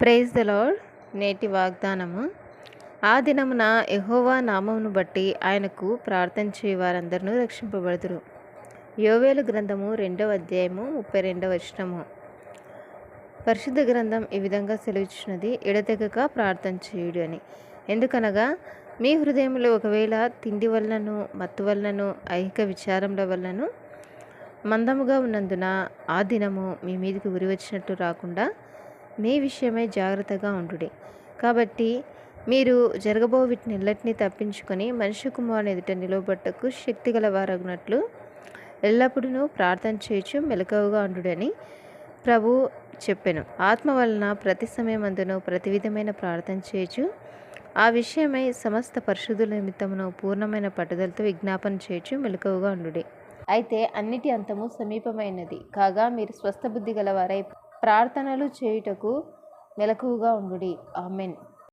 Praise the lord. నేటి వాగ్దానము. ఆ దినమున ఎహోవా నామమును బట్టి ఆయనకు ప్రార్థన చేయ వారందరూ రక్షింపబడుదురు. యోవేలు గ్రంథము రెండవ అధ్యాయము ముప్పై రెండవ వచనము. పరిశుద్ధ గ్రంథం ఈ విధంగా సెలవిచ్చినది ఎడతెగక ప్రార్థన చేయుడు అని. ఎందుకనగా మీ హృదయంలో ఒకవేళ తిండి వలనను మత్తు వలనను ఐహిక విచారముల వలనను మందముగా ఉన్నందున ఆ దినము మీ మీదకి ఉరి వచ్చినట్టు రాకుండా మీ విషయమై జాగ్రత్తగా ఉండుడి. కాబట్టి మీరు జరగబో వీటినెల్లటినీ తప్పించుకొని మనిషి కుమారుని ఎదుట నిలవబట్టకు శక్తి గలవారగినట్లు ఎల్లప్పుడూ ప్రార్థన చేయొచ్చు మెలకువగా ఉండుడని ప్రభు చెప్పెను. ఆత్మ వలన ప్రతి సమయమందును ప్రతి విధమైన ప్రార్థన చేయొచ్చు ఆ విషయమై సమస్త పరిశుద్ధుల నిమిత్తమును పూర్ణమైన పట్టుదలతో విజ్ఞాపన చేయొచ్చు మెలకువగా ఉండుడి. అయితే అన్నిటి అంతము సమీపమైనది. కాగా మీరు స్వస్థ బుద్ధి గలవారై ప్రార్థనలు చేయుటకు మెలకువగా ఉండుడి. ఆమెన్.